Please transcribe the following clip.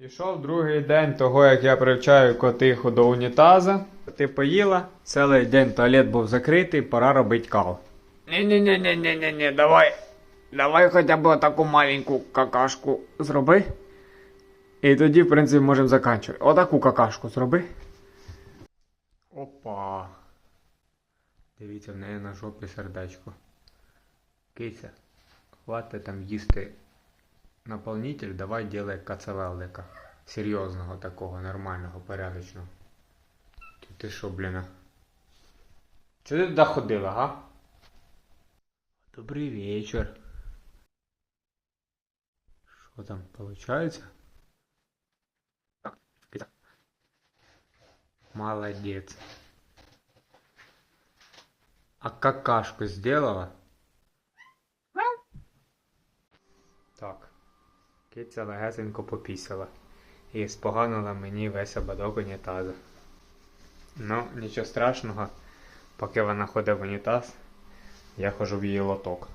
Пішов другий день того, як я привчаю котиху до унітаза. Ти поїла, цілий день туалет був закритий, пора робити кал. Ні-ні-ні-ні-ні-ні, давай. Давай хоча б таку маленьку какашку зроби. І тоді, в принципі, можемо заканчувати. Отаку какашку зроби. Опа. Дивіться, в неї на жопі сердечко. Кися, хватить там їсти наповнитель, давай делай кацавелдика. Серйозного такого, нормального, порядочного. Ти, ти що, блін? Чого ти туди ходила, га? Добрий вечір. Що там? Так, Молодец. А какашку сделала? Так. Киця легесенько попісила. І споганила мені весь ободок унітаза. Ну, нічого страшного, поки вона ходить в унітаз, я ходжу в її лоток.